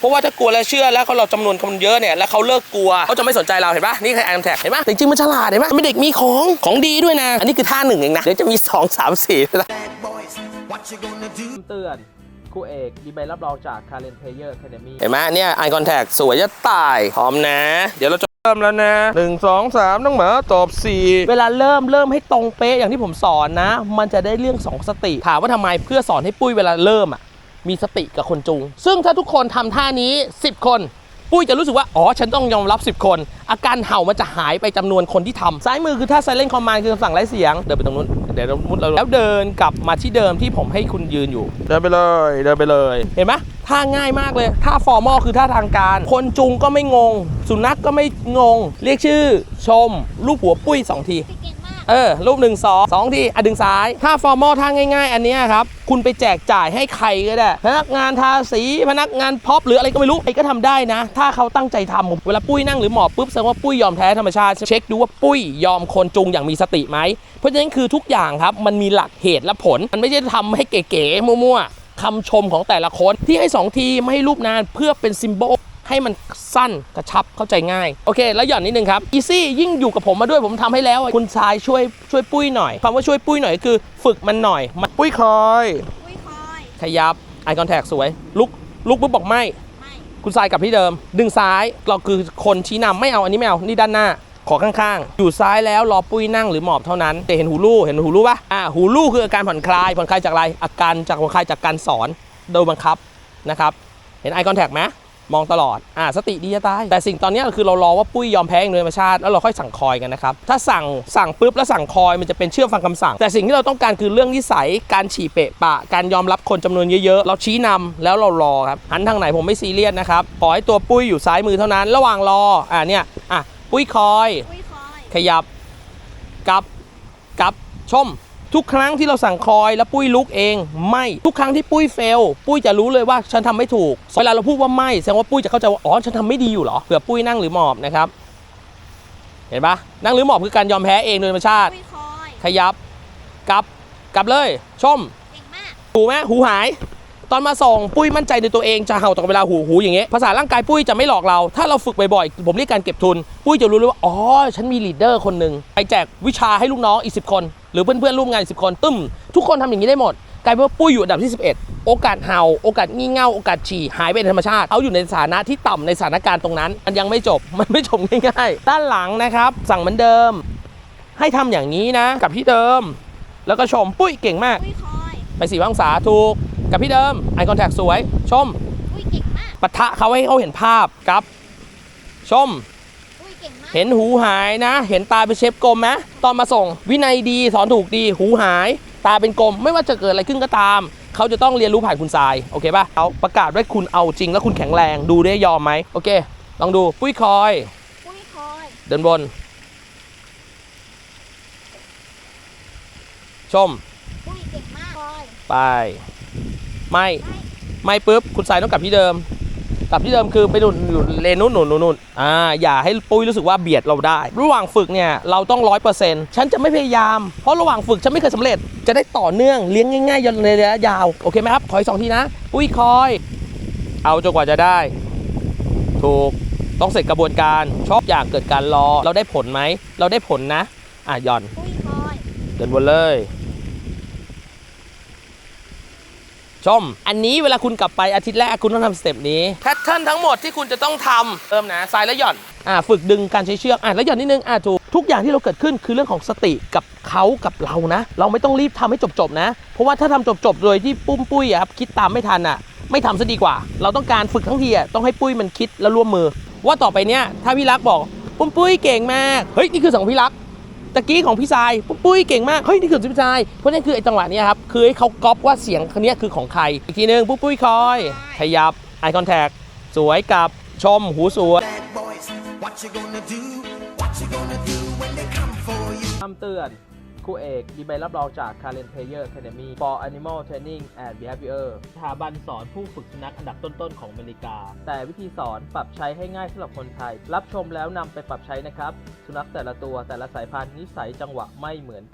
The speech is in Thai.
เพราะว่าถ้ากลัวแล้วเชื่อแล้วเขาเราจำนวนคนเยอะเนี่ยแล้วเขาเลิกกลัวเขาจะไม่สนใจเราเห็นปะนี่คือแอนแท็กเห็นปะแต่จริงๆมันฉลาดเห็นปะมันเป็นเด็กมีของของดีด้วยนะ อันนี้คือท่าหนึ่งเองนะเดี๋ยวจะมีสองสามสี่นะ Bad boys, what you gonna do? เตือนครูเอกมีใบรับรองจาก Current Player Academy เห็นไหมเนี่ย eye contact สวยจะตายพร้อมนะ เดี๋ยวเราจะเริ่มแล้วนะหนึ่งสองสามน้องหมาตอบสี่เวลาเริ่มเริ่มให้ตรงเป๊ะอย่างที่ผมสอนนะ มันจะได้เรื่องสองสติถามว่าทำไมเพื่อสอนให้ปุ้ยเวลาเริ่มอะ มีสติกับคนจุงซึ่งถ้าทุกคนทำท่านี้ 10 คน ปุ้ยจะรู้สึกว่า อ๋อ ฉันต้องยอมรับ 10 คน อาการเห่ามันจะหายไปจำนวนคนที่ทำซ้ายมือคือท่า silent command คือคำสั่งไร้เสียง เดินไปตรงนู้น เดี๋ยวเรามุดเราแล้วเดินกลับมาที่เดิมที่ผมให้คุณยืนอยู่ เดินไปเลย เดินไปเลย เห็นไหมท่าง่ายมากเลย ท่า formal คือท่าทางการ คนจุงก็ไม่งง สุนัขก็ไม่งง เรียกชื่อ ชม รูปหัวปุ้ยสองที เออรูปหนึ่งสองสองทีอะดึงซ้าย ถ้าฟอร์มอลท่าง่าย ๆ อันนี้ครับ คุณไปแจกจ่ายให้ใครก็ได้ พนักงานทาสีพนักงานพ็อปหรืออะไรก็ไม่รู้ใครก็ทำได้นะ ถ้าเขาตั้งใจทำเวลาปุ้ยนั่งหรือหมอบปุ๊บแสดงว่าปุ้ยยอมแพ้ธรรมชาติ เช็คดูว่าปุ้ยยอมคนจุงอย่างมีสติไหมเพราะฉะนั้นคือทุกอย่างครับมันมีหลักเหตุและผล มันไม่ใช่ทำให้เก๋ๆมั่วๆคำชมของแต่ละคนที่ให้สองทีไม่ให้รูปนานเพื่อเป็นซิมโบล ให้มันสั้นกระชับเข้าใจง่าย โอเค แล้วหย่อนนิดนึงครับอีซี่ยิ่งอยู่กับผมมาด้วยผมทำให้แล้วคุณชายช่วยช่วยปุ้ยหน่อยคำว่าช่วยปุ้ยหน่อยคือ ฝึกมันหน่อยมันปุ้ยคอยอุ้ยคอยขยับไอคอนแทคสวย ลุกลุกปุ๊บบอกไม่ไม่คุณชายกลับที่เดิม ดึงซ้ายเราคือคนชี้นำไม่เอาอันนี้ไม่เอานี่ด้านหน้า ขอข้างๆ อยู่ซ้ายแล้วรอปุ้ยนั่งหรือหมอบเท่านั้นแต่เห็นหูลู่เห็นหูลู่ปะอ่าหูลู่คืออาการผ่อนคลายผ่อนคลายจากอะไรอาการจากผ่อนคลายจากการสอนโดยบังคับนะครับ เห็นไอคอนแทคไหม มองตลอด อ่า สติดีจะตาย แต่สิ่งตอนเนี้ยคือเรารอว่าปุ้ยยอมแพ้เองโดยธรรมชาติ แล้วเราค่อยสั่งคอยกันนะครับ ถ้าสั่ง สั่งปุ๊บแล้วสั่งคอยมันจะเป็นเชื่อฟังคำสั่ง แต่สิ่งที่เราต้องการคือเรื่องนิสัย การฉี่เปะปะ การยอมรับคนจำนวนเยอะๆ เราชี้นำแล้วเรารอครับ หันทางไหนผมไม่ซีเรียสนะครับ ขอให้ตัวปุ้ยอยู่ซ้ายมือเท่านั้น ระหว่างรอ อ่าเนี่ย อะ ปุ้ยคอยอุ้ยคอยขยับกลับกลับ ชม ทุกครั้งที่เราสั่งคอยแล้วปุ้ยลุกเองไม่ทุกครั้งที่ปุ้ยเฟล ปุ้ยจะรู้เลยว่าฉันทำไม่ถูกเวลาเราพูดว่าไม่แสดงว่าปุ้ยจะเข้าใจว่าอ๋อฉันทำไม่ดีอยู่เหรอเผื่อปุ้ยนั่งหรือหมอบนะครับเห็นปะนั่งหรือหมอบคือการยอมแพ้เองโดยธรรมชาติอุ้ยคอยขยับกลับกลับเลยชมเก่งมากหูไหมหูหาย ตอนมาส่งปุ้ยมั่นใจในตัวเองจะเห่าตลอดเวลาหูหูอย่างเงี้ยภาษาร่างกายปุ้ยจะไม่หลอกเรา ถ้าเราฝึกบ่อยๆผมเรียกการเก็บทุน ปุ้ยจะรู้เลยว่าอ๋อฉันมีลีดเดอร์คนหนึ่งไปแจกวิชาให้ลูกน้องอีกสิคนห รือเพื่อนๆร่วมงานอีกสิคนตึ้ม ทุกคนทำอย่างนี้ได้หมด กลายเป็นว่าปุ้ยอยู่อันดับที่ 11 โอกาสเห่า โอกาสงี่เง่า โอกาสฉี่หายไปในธรรมชาติเขาอยู่ในสถานะที่ต่ำในสถานการณ์ตรงนั้น มันยังไม่จบ มันไม่จบง่ายๆ ด้านหลังนะครับ สั่งเหมือนเดิม ให้ทำอย่างนี้นะ กับที่เดิม แล้วก็ชมปุ้ยเก่งมากอุ้ยคอยไปสี่องศาถูก กับพี่เดิมไอคอนแทคสวย ชมอุ้ยเก่งมากปะทะเขาให้เขาเห็นภาพกับ ชมอุ้ย เก่งมากเห็นหูหายนะ เห็นตาเป็นเชฟกลมไหมตอนมาส่ง วินัยดีสอนถูกดี หูหาย ตาเป็นกลม ไม่ว่าจะเกิดอะไรขึ้นก็ตาม เขาจะต้องเรียนรู้ผ่านคุณทราย โอเคป่ะเขาประกาศว่าคุณเอาจริงแล้วคุณแข็งแรง ดูได้ยอมไหม โอเค ลองดู ปุ้ยคอยอุ้ยคอย เดินบน ชมอุ้ยเก่งมากคอย ไป ไม่ ไม่ปุ๊บ คุณสายต้องกลับที่เดิม กลับที่เดิมคือไปหนุนอยู่เลนนู้นหนุนหนุนนุนอ่าอย่าให้ปุ้ยรู้สึกว่าเบียดเราได้ ระหว่างฝึกเนี่ยเราต้องร้อยเปอร์เซ็นต์ฉันจะไม่พยายาม เพราะระหว่างฝึกฉันไม่เคยสำเร็จ จะได้ต่อเนื่องเลี้ยงง่ายๆยนในระยะยาว โอเคไหมครับ ขออีกสองทีนะ ปุ้ยคอย เอาจนกว่าจะได้ ถูกต้องเสร็จกระบวนการชอบอยากเกิดการรอ เราได้ผลไหมเราได้ผลนะ อะหย่อนอุ้ยคอย เดินบนเลย ชม อันนี้เวลาคุณกลับไปอาทิตย์แรกคุณต้องทำสเต็ปนี้แพทเทิร์นทั้งหมดที่คุณจะต้องทำเริ่มนะซ้ายแล้วหย่อนอ่าฝึกดึงการใช้เชือกอ่าแล้วหย่อนนิดนึงอ่าถูกทุกอย่างที่เราเกิดขึ้นคือเรื่องของสติกับเขากับเรานะ เราไม่ต้องรีบทำให้จบๆนะ เพราะว่าถ้าทำจบๆโดยที่ปุ้มปุ้ยอะครับคิดตามไม่ทันอะ ไม่ทำซะดีกว่า เราต้องการฝึกทั้งทีอะต้องให้ปุ้ยมันคิดแล้วร่วมมือ ว่าต่อไปเนี้ยถ้าพี่รักบอกปุ้มปุ้ยเก่งมากเฮ้ยนี่คือสองพี่รัก ตะกี้ของพี่ทรายปุ๊บปุ้ยเก่งมาก เฮ้ย นี่คือพี่ทรายเพราะนั่นคือไอ้จังหวะเนี้ยครับ คือให้เขาก๊อปว่าเสียงคนนี้ยคือของใคร อีกทีหนึงปุ๊บปุ้ยคอย ขยับ eye contact สวยกับชมหูสวย Bad boys, what you gonna do? What you gonna do when they come for you? คำเตือน ครูเอก มีใบรับรองจาก Current Player Academy for Animal Training and Behavior สถาบันสอนผู้ฝึกสุนัขอันดับต้นๆของอเมริกา แต่วิธีสอนปรับใช้ให้ง่ายสำหรับคนไทย รับชมแล้วนำไปปรับใช้นะครับ สุนัขแต่ละตัวแต่ละสายพันธุ์นิสัยจังหวะไม่เหมือน